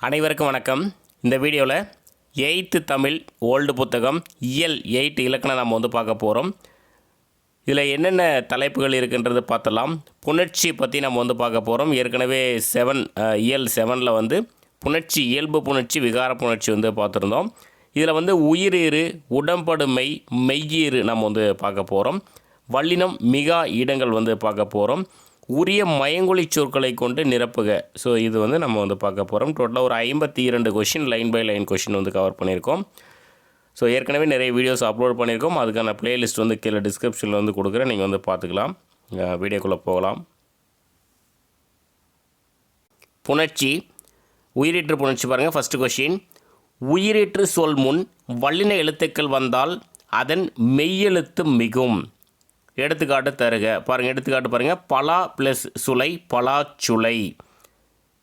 அனைவருக்கும் வணக்கம். இந்த வீடியோவில் எயித்து தமிழ் ஓல்டு புத்தகம் இயல் எயிட் இலக்கணம் நம்ம வந்து பார்க்க போகிறோம் இதில் என்னென்ன தலைப்புகள் இருக்குன்றது பார்த்தலாம் புணர்ச்சி பற்றி நம்ம வந்து பார்க்க போகிறோம் ஏற்கனவே செவன் இயல் செவனில் வந்து புணர்ச்சி இயல்பு புணர்ச்சி விகார புணர்ச்சி வந்து பார்த்துருந்தோம். இதில் வந்து உயிரீறு உடம்படுமை மெய்யீறு நம்ம வந்து பார்க்க போகிறோம் வல்லினம் மிகா இடங்கள் வந்து பார்க்க போகிறோம் உரிய மயங்கொழி சொற்களை கொண்டு நிரப்புக. ஸோ இது வந்து நம்ம வந்து பார்க்க போகிறோம் டோட்டலாக ஒரு ஐம்பத்தி இரண்டு question line by line question வந்து கவர் பண்ணியிருக்கோம். ஸோ ஏற்கனவே நிறைய வீடியோஸ் அப்லோட் பண்ணியிருக்கோம். அதுக்கான பிளேலிஸ்ட் வந்து கீழே டிஸ்கிரிப்ஷனில் வந்து கொடுக்குறேன். நீங்கள் வந்து பார்த்துக்கலாம். வீடியோக்குள்ளே போகலாம். புணர்ச்சி. உயிரீற்று புணர்ச்சி பாருங்கள் ஃபஸ்ட்டு கொஷின் உயிரீற்று சொல் முன் வல்லின எழுத்துக்கள் வந்தால் அதன் மெய்யெழுத்து மிகும். எடுத்துக்காட்டு தருக. பாருங்கள் எடுத்துக்காட்டு பாருங்கள் பலா ப்ளஸ் சுலை பலா சுலை.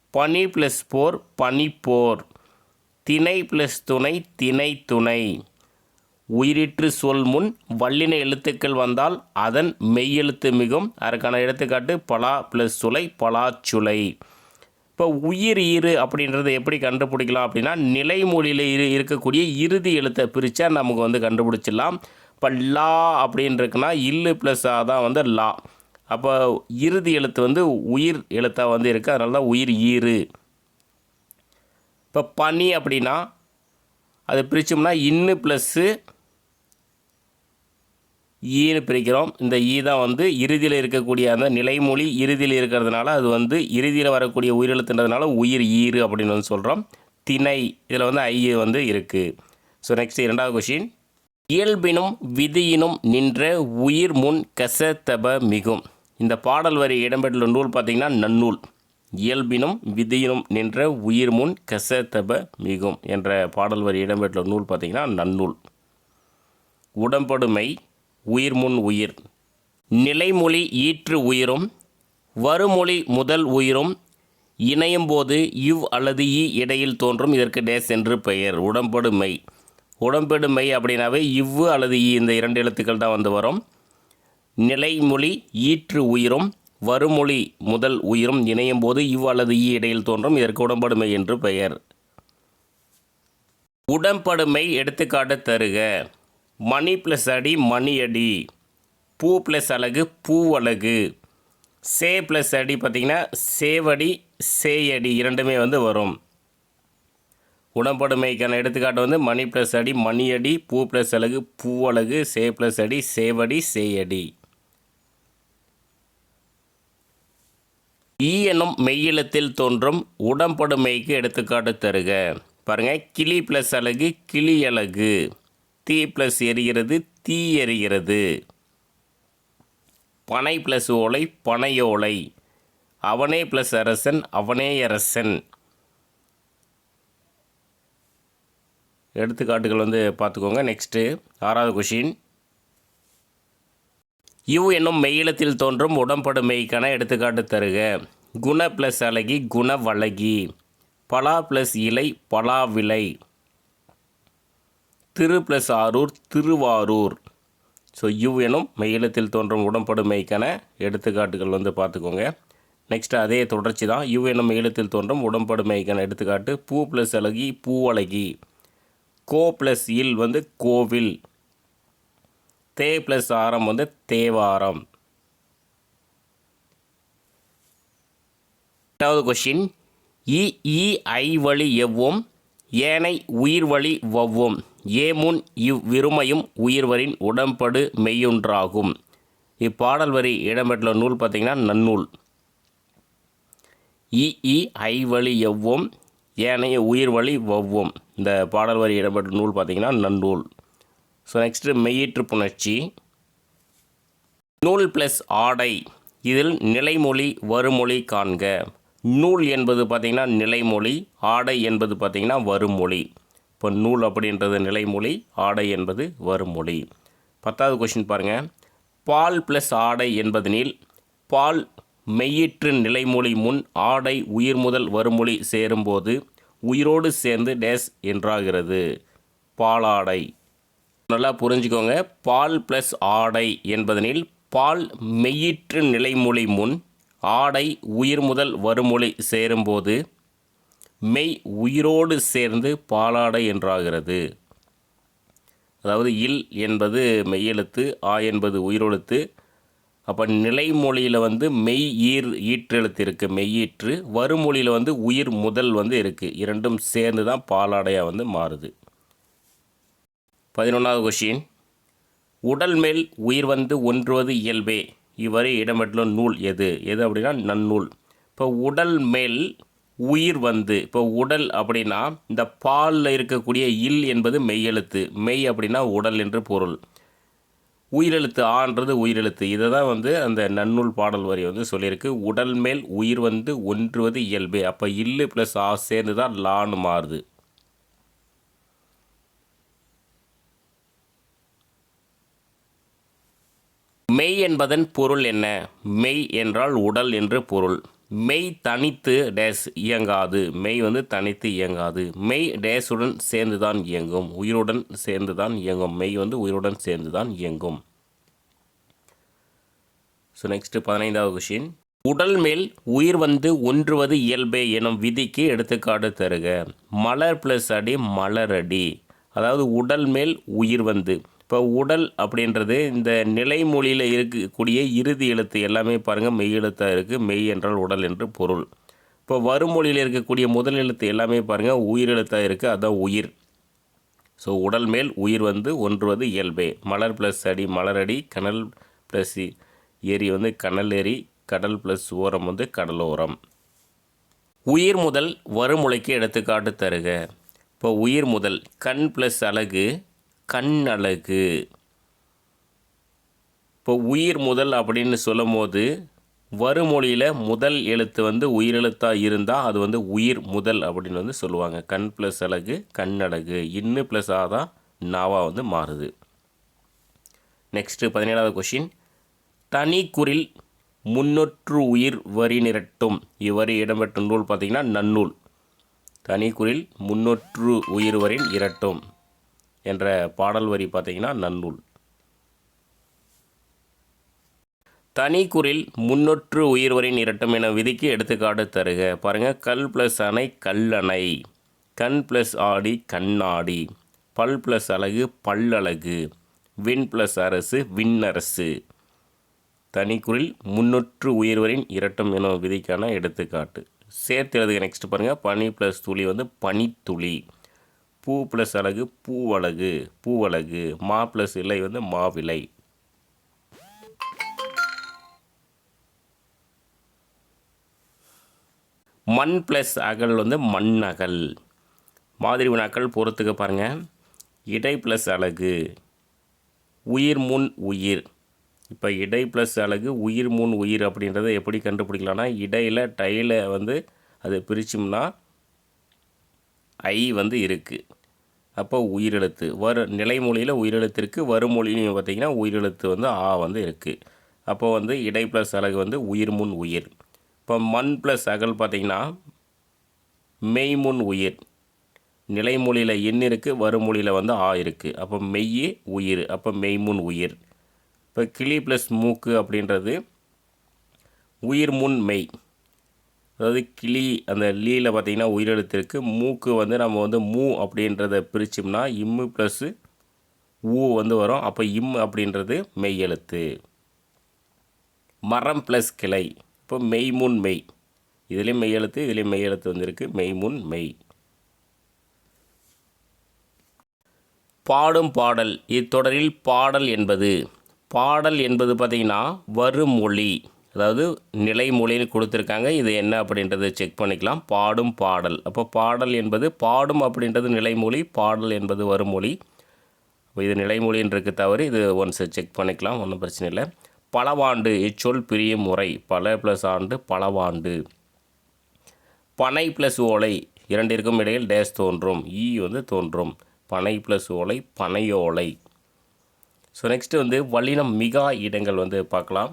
பனி ப்ளஸ் போர் பனிப்போர் திணை ப்ளஸ் துணை திணை துணை. உயிரிற்று சொல் முன் வல்லின எழுத்துக்கள் வந்தால் அதன் மெய்யெழுத்து மிகும். அதற்கான எடுத்துக்காட்டு பலா ப்ளஸ் சுலை பலா சுலை. இப்போ உயிர் ஈறு அப்படின்றத எப்படி கண்டுபிடிக்கலாம் அப்படின்னா நிலைமொழியில் இரு இருக்கக்கூடிய இறுதி எழுத்தை பிரித்தா நமக்கு வந்து கண்டுபிடிச்சிடலாம். இப்போ லா அப்படின்னு இருக்குன்னா இல்லு ப்ளஸ் ஆ தான் வந்து லா. அப்போ இறுதி எழுத்து வந்து உயிர் எழுத்தாக வந்து இருக்குது அதனால தான் உயிர் ஈறு. இப்போ பனி அப்படின்னா அது பிரித்தோம்னா இன்னு ப்ளஸ்ஸு ஈன்னு பிரிக்கிறோம். இந்த ஈ தான் வந்து இறுதியில் இருக்கக்கூடிய அந்த நிலைமொழி இறுதியில் இருக்கிறதுனால அது வந்து இறுதியில் வரக்கூடிய உயிரெழுத்துன்றதுனால உயிர் ஈறு அப்படின்னு வந்து சொல்கிறோம் திணை இதில் வந்து ஐ வந்து இருக்குது ஸோ நெக்ஸ்ட் இரண்டாவது கொஷின் இயல்பினும் விதியினும் நின்ற உயிர் முன் கசத்தப மிகும். இந்த பாடல் வரி இடம்பெற்றுள்ள நூல் பார்த்திங்கன்னா நன்னூல். இயல்பினும் விதியினும் நின்ற உயிர் முன் கசத்தப மிகும் என்ற பாடல் வரி இடம்பெற்றுள்ள நூல் பார்த்திங்கன்னா நன்னூல். உடம்படுமை உயிர் முன் உயிர். நிலைமொழி ஈற்று உயிரும் வருமொழி முதல் உயிரும் இணையும் போது இவ் அல்லது இ இடையில் தோன்றும். இதற்கு டேஸ் என்று பெயர். உடம்படுமை. உடம்பெடுமை அப்படின்னாவே இவ்வு அல்லது ஈ இந்த இரண்டு எழுத்துக்கள் தான் வந்து வரும். நிலைமொழி ஈற்று உயிரும் வருமொழி முதல் உயிரும் இணையும் போது இவ் அல்லது ஈ இடையில் தோன்றும். இதற்கு உடம்படுமை என்று பெயர். உடம்படுமை எடுத்துக்காட்டு தருக. மணி ப்ளஸ் அடி மணி அடி. பூ ப்ளஸ் அழகு பூவழகு சே ப்ளஸ் அடி பார்த்திங்கன்னா சேவடி சேயடி இரண்டுமே வந்து வரும். குணப்படுமைக்கான எடுத்துக்காட்டு வந்து மணி ப்ளஸ் அடி மணி அடி பூ ப்ளஸ் அழகு பூவழகு சே ப்ளஸ் அடி சேவடி சேயடி ஈ எனும் மெய்யெழுத்தில் தோன்றும் உடம்படுமைக்கு எடுத்துக்காட்டு தருக. பாருங்கள் கிளி ப்ளஸ் அழகு கிளி அழகு தீ ப்ளஸ் எரிகிறது தீ எரிகிறது. பனை ப்ளஸ் ஓலை பனையோலை அவனே ப்ளஸ் அரசன் அவனே அரசன். எடுத்துக்காட்டுகள் வந்து பார்த்துக்கோங்க. நெக்ஸ்ட்டு ஆறாவது கொஷின் யு என்னும் மெய்யிலத்தில் தோன்றும் உடம்படு மெய்க்கான எடுத்துக்காட்டு தருக. குண ப்ளஸ் அழகி குண வழகி. பலா ப்ளஸ் இலை பலா விலை. திரு ப்ளஸ் ஆரூர் திருவாரூர். ஸோ யு எனும் மெய்யிலத்தில் தோன்றும் உடம்படுமைக்கான எடுத்துக்காட்டுகள் வந்து பார்த்துக்கோங்க. நெக்ஸ்ட் அதே தொடர்ச்சி தான் யு எனும் மெயிலத்தில் தோன்றும் உடம்படுமைக்கான எடுத்துக்காட்டு. பூ ப்ளஸ் அழகி பூவழகி கோ ப்ளஸ் இல் வந்து கோவில். தே ப்ளஸ் ஆரம் வந்து தேவாரம். எட்டாவது கொஷின் இ இ ஐ வழி எவ்வும் ஏனை உயிர் வழி வவ்வும். ஏமுன் இவ் விருமையும் உயிர்வரின் உடம்படு மெய்யொன்றாகும். இப்பாடல் வரி இடம்பெற்றுள்ள நூல் பார்த்திங்கன்னா நன்னூல். இ இ ஐ வழி எவ்வும் ஏனைய உயிர் வழி வவ்வும் இந்த பாடல் வரி இடம்பெற்ற நூல் பார்த்திங்கன்னா நன்னூல். ஸோ நெக்ஸ்ட்டு மெய்யீற்று புணர்ச்சி. நூல் ப்ளஸ் ஆடை. இதில் நிலைமொழி வருமொழி காண்க. நூல் என்பது பார்த்திங்கன்னா நிலைமொழி ஆடை என்பது பார்த்திங்கன்னா வருமொழி இப்போ நூல் அப்படின்றது நிலைமொழி ஆடை என்பது வருமொழி பத்தாவது கொஷின் பாருங்கள் பால் ப்ளஸ் ஆடை என்பதனில் பால் மெய்யிற்று நிலைமொழி முன் ஆடை உயிர் முதல் வருமொழி சேரும்போது உயிரோடு சேர்ந்து டேஸ் என்றாகிறது. பாலாடை. நல்லா புரிஞ்சுக்கோங்க. பால் ப்ளஸ் ஆடை என்பதனில் பால் மெய்யிற்று நிலைமொழி முன் ஆடை உயிர் முதல் வருமொழி சேரும்போது மெய் உயிரோடு சேர்ந்து பாலாடை என்றாகிறது. அதாவது இல் என்பது மெய்யெழுத்து ஆ என்பது உயிரெழுத்து அப்போ நிலைமொழியில் வந்து மெய் ஈர் ஈற்றெழுத்து இருக்குது மெய்யீற்று வருமொழியில் வந்து உயிர் முதல் வந்து இருக்குது இரண்டும் சேர்ந்து தான் பாலாடையாக வந்து மாறுது. பதினொன்றாவது கொஷின் உடல் மேல் உயிர் வந்து ஒன்றுவது இயல்பே. இவ்வரை இடம்பெற்றுள்ள நூல் எது? எது அப்படின்னா நன்னூல். இப்போ உடல் மேல் உயிர் வந்து இப்போ உடல் அப்படின்னா இந்த பாலில் இருக்கக்கூடிய இல் என்பது மெய்யெழுத்து. மெய் அப்படின்னா உடல் என்று பொருள். உயிரெழுத்து ஆன்றது உயிரெழுத்து. இதை தான் வந்து அந்த நன்னூல் பாடல் வரி வந்து சொல்லியிருக்கு. உடல் மேல் உயிர் வந்து ஒன்றுவது இயல்பே. அப்போ இல்லு ப்ளஸ் ஆ சேர்ந்து தான் லான்னு மாறுது. மெய் என்பதன் பொருள் என்ன? மெய் என்றால் உடல் என்று பொருள். மெய் தனித்து டேஸ் இயங்காது. மெய் வந்து தனித்து இயங்காது. மெய் டேஸுடன் சேர்ந்து தான் இயங்கும். உயிருடன் சேர்ந்து தான் இயங்கும். மெய் வந்து உயிருடன் சேர்ந்து தான் இயங்கும். ஸோ நெக்ஸ்ட்டு பதினைந்தாவது கொஷின் உடல் மேல் உயிர் வந்து ஒன்றுவது இயல்பே எனும் விதிக்கு எடுத்துக்காட்டு தருக. மலர் ப்ளஸ் அடி மலரடி. அதாவது உடல் மேல் உயிர் வந்து இப்போ உடல் அப்படின்றது இந்த நிலைமொழியில் இருக்கக்கூடிய இறுதி எழுத்து எல்லாமே பாருங்கள் மெய் எழுத்தாக இருக்குது மெய் என்றால் உடல் என்று பொருள். இப்போ வருமொழியில் இருக்கக்கூடிய முதல் எழுத்து எல்லாமே பாருங்கள் உயிர் எழுத்தாக இருக்குது அதான் உயிர். ஸோ உடல் மேல் உயிர் வந்து ஒன்றுவது இயல்பே. மலர் ப்ளஸ் அடி மலரடி கனல் ப்ளஸ் ஏரி வந்து கனல் ஏரி கடல் ப்ளஸ் ஓரம் வந்து கடலோரம் உயிர் முதல் வருமுளைக்கு எடுத்துக்காட்டு தருக. இப்போ உயிர் முதல் கண் ப்ளஸ் அழகு கண் அழகு இப்போ உயிர் முதல் அப்படின்னு சொல்லும் போது வருமொழியில் முதல் எழுத்து வந்து உயிரெழுத்தாக இருந்தால் அது வந்து உயிர் முதல் அப்படின்னு வந்து சொல்லுவாங்க. கண் ப்ளஸ் அழகு கண் அழகு இன்னு ப்ளஸ் ஆ தான் வந்து மாறுது. நெக்ஸ்ட்டு பதினேழாவது கொஷின் தனி குரில் முன்னொற்று உயிர் வரி நிரட்டும். இவ்வரி இடம்பெற்ற நூல் பார்த்திங்கன்னா நன்னூல். தனி குரில் முன்னொற்று உயிர் வரின் இரட்டும். என்ற பாடல் வரி பார்த்திங்கன்னா நன்னூல். தனிக்குறில் முன்னொற்று உயிர்வரின் இரட்டம் என விதிக்கு எடுத்துக்காட்டு தருக. பாருங்கள் கல் ப்ளஸ் அணை கல்லணை. கண் ப்ளஸ் ஆடி கண்ணாடி. பல் ப்ளஸ் அழகு பல்லழகு. விண் ப்ளஸ் அரசு விண்ணரசு. தனிக்குறில் முன்னொற்று உயிர்வரின் இரட்டம் எனும் விதிக்கான எடுத்துக்காட்டு. சேர்த்து எழுதுக நெக்ஸ்ட் பாருங்கள் பனி ப்ளஸ் துளி வந்து பனித்துளி. பூ ப்ளஸ் அழகு பூவழகு பூவழகு மா ப்ளஸ் இலை வந்து மாவிலை. மண் ப்ளஸ் அகல் வந்து மண்ணகல். மாதிரி வினாக்கள் பொறுத்துக்க பாருங்கள் இடை ப்ளஸ் அழகு உயிர் முன் உயிர். இப்போ இடை ப்ளஸ் அழகு உயிர் முன் உயிர் அப்படின்றத எப்படி கண்டுபிடிக்கலாம்னா இடையில் டையில் வந்து அதை பிரித்தோம்னா ஐ வந்து இருக்குது அப்போ உயிரெழுத்து. வரு நிலைமொழியில் உயிரெழுத்திற்கு வருமொழியிலையும் பார்த்திங்கன்னா உயிரெழுத்து வந்து ஆ வந்து இருக்குது அப்போ வந்து இடை ப்ளஸ் அழகு வந்து உயிர் முன் உயிர். இப்போ மண் ப்ளஸ் அகல் பார்த்திங்கன்னா மெய்முன் உயிர். நிலைமொழியில் எண் இருக்குது வருமொழியில் வந்து ஆ இருக்குது அப்போ மெய் உயிர் அப்போ மெய்முன் உயிர். இப்போ கிளி ப்ளஸ் மூக்கு அப்படின்றது உயிர் முன் மெய். அதாவது கிளி அந்த லீயில் பார்த்திங்கன்னா உயிரெழுத்து மூக்கு வந்து நம்ம வந்து மூ அப்படின்றத பிரித்தோம்னா இம்மு ப்ளஸ்ஸு ஊ வந்து வரும். அப்போ இம் அப்படின்றது மெய் எழுத்து மரம் ப்ளஸ் கிளை. இப்போ மெய்முன் மெய். இதுலேயும் மெய் எழுத்து இதுலேயும் மெய் எழுத்து வந்துருக்கு மெய்முன் மெய். பாடும் பாடல். இத்தொடரில் பாடல் என்பது. பாடல் என்பது பார்த்திங்கன்னா மொழி அதாவது நிலைமொழின்னு கொடுத்துருக்காங்க. இது என்ன அப்படின்றத செக் பண்ணிக்கலாம். பாடும் பாடல். அப்போ பாடல் என்பது பாடும் அப்படின்றது நிலைமொழி பாடல் என்பது வருமொழி இப்போ இது நிலைமொழின்றதுக்கு தவறு. இது ஒன்ஸ் செக் பண்ணிக்கலாம். ஒன்றும் பிரச்சனை இல்லை. பலவாண்டு இச்சொல் பிரியும் முறை. பல ப்ளஸ் ஆண்டு பலவாண்டு. பனை ப்ளஸ் ஓலை இரண்டிற்கும் இடையில் டேஸ் தோன்றும். ஈ வந்து தோன்றும். பனை ப்ளஸ் ஓலை பனையோலை ஸோ நெக்ஸ்ட்டு வந்து வல்லினம் மிகா இடங்கள் வந்து பார்க்கலாம்.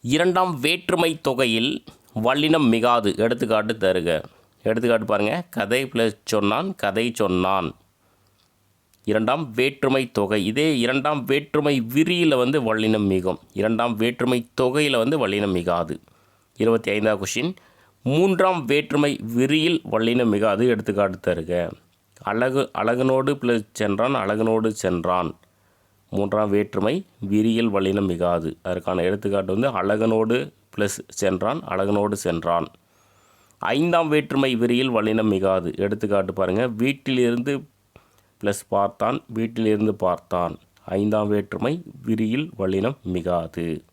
இரண்டாம் வேற்றுமை தொகையில் வல்லினம் மிகாது. எடுத்துக்காட்டு தருக. எடுத்துக்காட்டு பாருங்கள் கதை ப்ளஸ் சொன்னான் கதை சொன்னான். இரண்டாம் வேற்றுமை தொகை. இதே இரண்டாம் வேற்றுமை விரியில் வந்து வல்லினம் மிகும். இரண்டாம் வேற்றுமை தொகையில் வந்து வல்லினம் மிகாது. இருபத்தி ஐந்தாவது கொஷின் மூன்றாம் வேற்றுமை விரியில் வல்லினம் மிகாது. எடுத்துக்காட்டு தருக. அழகு அழகனோடு ப்ளஸ் சென்றான் அழகனோடு சென்றான். மூன்றாம் வேற்றுமை விரியில் வலினம் மிகாது. அதற்கான எடுத்துக்காட்டு வந்து அழகனோடு ப்ளஸ் சென்றான் அழகனோடு சென்றான். ஐந்தாம் வேற்றுமை விரியில் வலினம் மிகாது. எடுத்துக்காட்டு பாருங்கள் வீட்டிலிருந்து ப்ளஸ் பார்த்தான் வீட்டிலிருந்து பார்த்தான். ஐந்தாம் வேற்றுமை விரியில் வலினம் மிகாது.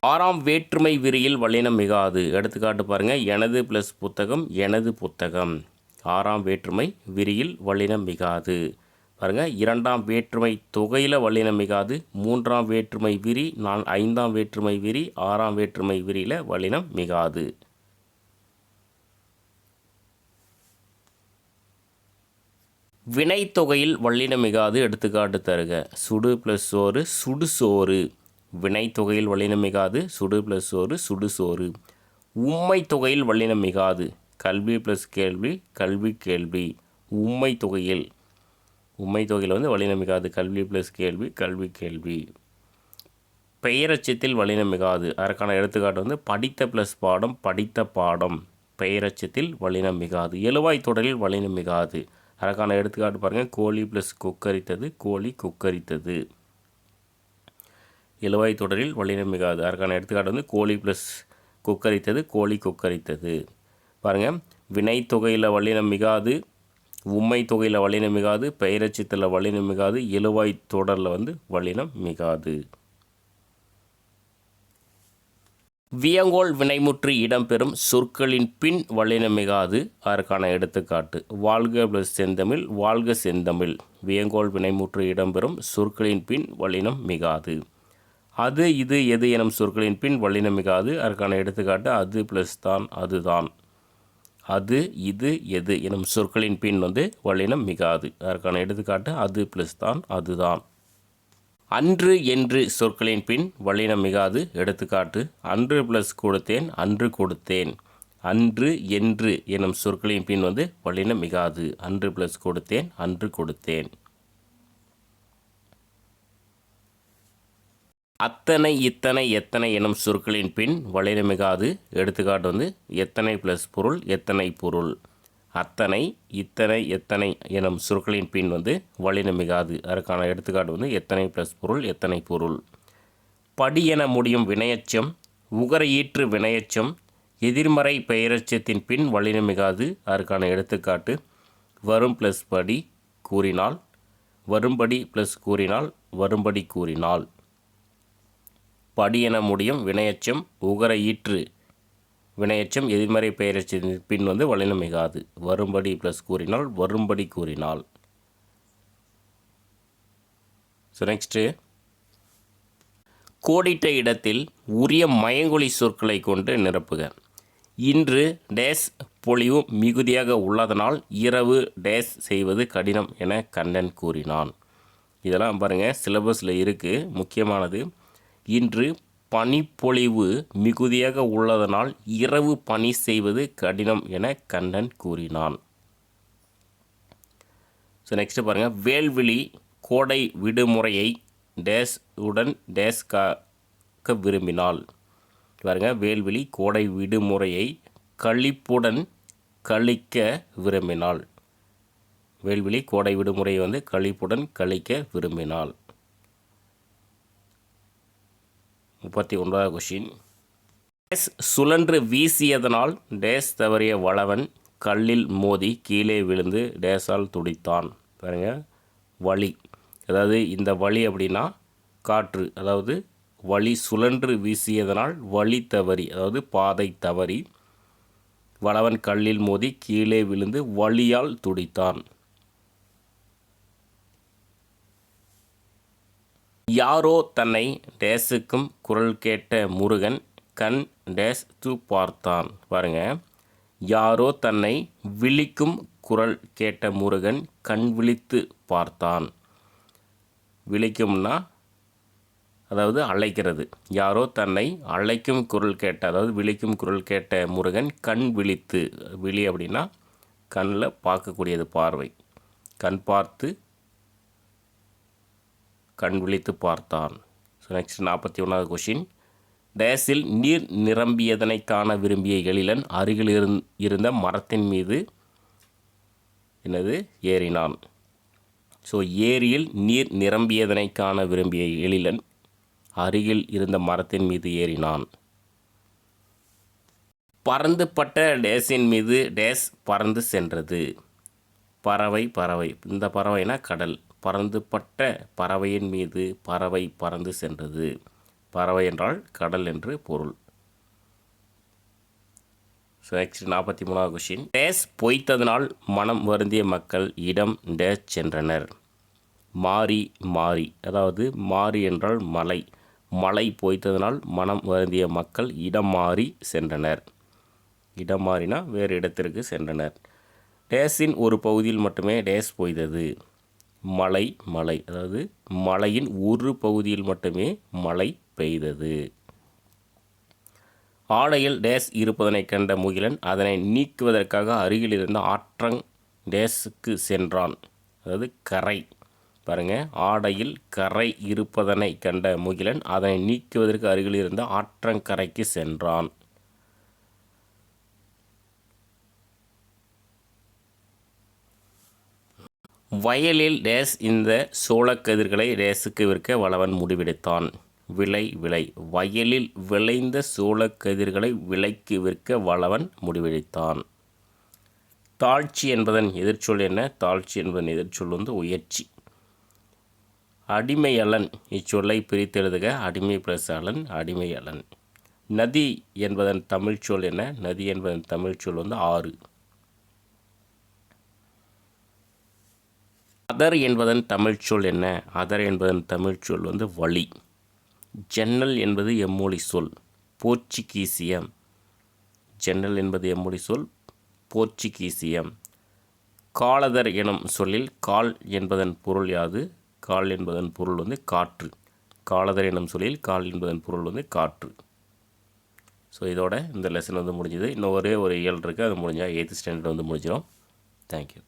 ஆறாம் வேற்றுமை விரியில் வலினம் மிகாது. எடுத்துக்காட்டு பாருங்கள் எனது ப்ளஸ் புத்தகம் எனது புத்தகம். ஆறாம் வேற்றுமை விரியில் வலினம் மிகாது. பாருங்கள் இரண்டாம் வேற்றுமை தொகையில் வல்லினம் மிகாது மூன்றாம் வேற்றுமை விரி நான் ஐந்தாம் வேற்றுமை விரி ஆறாம் வேற்றுமை விரியில் வல்லினம் மிகாது. வினைத்தொகையில் வல்லினம் மிகாது எடுத்துக்காட்டு தருக. சுடு ப்ளஸ் சோறு சுடு சோறு. வினைத்தொகையில் வல்லினம் மிகாது சுடு ப்ளஸ் சோறு சுடு சோறு. உம்மை தொகையில் வல்லினம் மிகாது கல்வி ப்ளஸ் கேள்வி கல்வி கேள்வி. உம்மை தொகையில் உண்மை தொகையில் வந்து வழிநமிகாது மிகாது கல்வி ப்ளஸ் கேள்வி கல்வி கேள்வி. பெயரச்சத்தில் வழிநமிகாது மிகாது அதற்கான எடுத்துக்காட்டு வந்து படித்த ப்ளஸ் பாடம் படித்த பாடம். பெயரச்சத்தில் வழிநமிகாது மிகாது எழுவாய் தொடரில் வழிநமிகாது மிகாது அதற்கான எடுத்துக்காட்டு பாருங்கள் கோழி ப்ளஸ் குக்கரித்தது கோழி கொக்கரித்தது. எழுவாய் தொடரில் வழிநமிகாது மிகாது அதற்கான எடுத்துக்காட்டு வந்து கோழி ப்ளஸ் குக்கரித்தது கோழி கொக்கரித்தது. பாருங்கள் வினைத்தொகையில் தொகையில் மிகாது உம்மை தொகையில் வலினம் மிகாது பெயரச்சத்தில் வலினம் மிகாது எழுவாய் தொடரில் வந்து வலினம் மிகாது. வியங்கோல் வினைமுற்று இடம்பெறும் சொற்களின் பின் வலினம் மிகாது அதற்கான எடுத்துக்காட்டு. வாழ்க ப்ளஸ் செந்தமிழ் வாழ்க செந்தமிழ். வியங்கோல் வினைமுற்று இடம்பெறும் சொற்களின் பின் வலினம் மிகாது. அது இது எது எனும் சொற்களின் பின் வலினம் மிகாது அதற்கான எடுத்துக்காட்டு அது ப்ளஸ் தான் அதுதான். அது இது எது எனும் சொற்களின் பின் வந்து வல்லினம் மிகாது. அதற்கான எடுத்துக்காட்டு அது ப்ளஸ் தான் அதுதான் அன்று என்று சொற்களின் பின் வல்லினம் மிகாது. எடுத்துக்காட்டு அன்று ப்ளஸ் கொடுத்தேன் அன்று கொடுத்தேன். அன்று என்று எனும் சொற்களின் பின் வந்து வல்லினம் மிகாது. அன்று ப்ளஸ் கொடுத்தேன் அன்று கொடுத்தேன். அத்தனை இத்தனை எத்தனை எனும் சொற்களின் பின் வல்லினம் மிகாது எடுத்துக்காட்டு வந்து எத்தனை ப்ளஸ் பொருள் எத்தனை பொருள். அத்தனை இத்தனை எத்தனை எனும் சொற்களின் பின் வந்து வல்லினம் மிகாது அதற்கான எடுத்துக்காட்டு வந்து எத்தனை ப்ளஸ் பொருள் எத்தனை பொருள். படி என முடியும் வினையச்சம் உகரையீற்று வினையச்சம் எதிர்மறை பெயரச்சத்தின் பின் வல்லினம் மிகாது அதற்கான எடுத்துக்காட்டு வரும் ப்ளஸ் படி கூறினால் வரும்படி ப்ளஸ் கூறினால் வரும்படி கூறினால். படி என முடியும் வினையச்சம் உகர ஈற்று வினையச்சம் எதிர்மறை பெயரச்சத்தின் பின் வந்து வலினம் மிகாது வரும்படி ப்ளஸ் கூறினால் வரும்படி கூறினால். ஸோ நெக்ஸ்ட்டு கோடிட்ட இடத்தில் உரிய மயங்கொழி சொற்களை கொண்டு நிரப்புக. இன்று டேஸ் பொழிவு மிகுதியாக உள்ளதனால் இரவு டேஸ் செய்வது கடினம் என கண்ணன் கூறினான். இதெல்லாம் பாருங்கள் சிலபஸில் இருக்குது முக்கியமானது இன்று பனிப்பொழிவு மிகுதியாக உள்ளதனால் இரவு பணி செய்வது கடினம் என கண்ணன் கூறினான். ஸோ நெக்ஸ்ட் பாருங்கள் வேல்விழி கோடை விடுமுறையை டேஸ் உடன் டேஸ் காக்க விரும்பினாள். பாருங்கள் வேல்விழி கோடை விடுமுறையை கழிப்புடன் கழிக்க விரும்பினாள். வேல்விழி கோடை விடுமுறையை வந்து கழிப்புடன் கழிக்க விரும்பினாள். முப்பத்தி ஒன்பதாவது கொஷின் டேஸ் சுழன்று வீசியதனால் டேஸ் தவறிய வளவன் கல்லில் மோதி கீழே விழுந்து டேஸால் துடித்தான். பாருங்க வழி அதாவது இந்த வழி அப்படின்னா காற்று. அதாவது வழி சுழன்று வீசியதனால் வழி தவறி அதாவது பாதை தவறி வளவன் கல்லில் மோதி கீழே விழுந்து வழியால் துடித்தான். யாரோ தன்னை டேஸுக்கும் குரல் கேட்ட முருகன் கண் டேஸ் து பார்த்தான். பாருங்க. யாரோ தன்னை விழிக்கும் குரல் கேட்ட முருகன் கண் விழித்து பார்த்தான். விழிக்கும்னா அதாவது அழைக்கிறது. யாரோ தன்னை அழைக்கும் குரல் கேட்ட அதாவது விழிக்கும் குரல் கேட்ட முருகன் கண் விழித்து விழி அப்படின்னா கண்ணில் பார்க்கக்கூடியது பார்வை. கண் பார்த்து கண் விழித்து பார்த்தான். ஸோ நெக்ஸ்ட் நாற்பத்தி ஒன்றாவது கொஷின் டேஸில் நீர் நிரம்பியதனை காண விரும்பிய எழிலன் அருகில் இருந் இருந்த மரத்தின் மீது என்னது? ஏறினான். ஸோ ஏரியில் நீர் நிரம்பியதனை காண விரும்பிய எழிலன் அருகில் இருந்த மரத்தின் மீது ஏறினான். பறந்துபட்ட டேஸின் மீது டேஸ் பறந்து சென்றது. பறவை பறவை. இந்த பறவைனா கடல். பறந்துபட்ட பறவையின் மீது பறவை பறந்து சென்றது. பறவை என்றால் கடல் என்று பொருள். ஸோ நெக்ஸ்ட் நாற்பத்தி மூணாவது கொஷின் டேஸ் பொய்த்ததனால் மனம் வருந்திய மக்கள் இடம் டேஸ் சென்றனர். மாறி மாறி. அதாவது மாறி என்றால் மலை. மலை பொய்த்ததனால் மனம் வருந்திய மக்கள் இடம் மாறி சென்றனர். இடம் மாறினா வேறு இடத்திற்கு சென்றனர். டேஸின் ஒரு பகுதியில் மட்டுமே டேஸ் பொய்தது மழை மலை. அதாவது மலையின் ஒரு பகுதியில் மட்டுமே மழை பெய்தது. ஆடையில் டேஸ் இருப்பதனை கண்ட முகிலன் அதனை நீக்குவதற்காக அருகில் இருந்த ஆற்றங் டேஸுக்கு சென்றான். அதாவது கரை. பாருங்கள் ஆடையில் கரை இருப்பதனை கண்ட முகிலன் அதனை நீக்குவதற்கு அருகில் இருந்த ஆற்றங்கரைக்கு சென்றான். வயலில் டேஸ் இந்த சோளக்கதிர்களை டேஸுக்கு விற்க வளவன் முடிவெடுத்தான். விலை விலை. வயலில் விளைந்த சோளக்கதிர்களை விலைக்கு விற்க வளவன் முடிவெடுத்தான். தாழ்ச்சி என்பதன் எதிர்ச்சொல் என்ன? தாழ்ச்சி என்பதன் எதிர்ச்சொல் வந்து உயர்ச்சி. அடிமையலன். இச்சொல்லை பிரித்தெழுதுக அடிமை பிளஸ் அலன் அடிமையலன். நதி என்பதன் தமிழ்ச்சொல் என்ன? நதி என்பதன் தமிழ்ச்சொல் வந்து ஆறு. அதர் என்பதன் தமிழ்ச்சொல் என்ன? அதர் என்பதன் தமிழ்ச்சொல் வந்து வழி. ஜன்னல் என்பது எம்மொழி சொல் போர்ச்சுகீசியம். ஜன்னல் என்பது எம்மொழி சொல் போர்ச்சுகீசியம். காலதர் எனும் சொல்லில் கால் என்பதன் பொருள் யாது? கால் என்பதன் பொருள் வந்து காற்று. காலதர் எனும் சொல்லில் கால் என்பதன் பொருள் வந்து காற்று. ஸோ இதோட இந்த லெசன் வந்து முடிஞ்சுது. இன்னும் ஒரே ஒரு இயல் இருக்குது அது முடிஞ்சால் எயித்து ஸ்டாண்டர்ட் வந்து முடிஞ்சிடும் தேங்க்யூ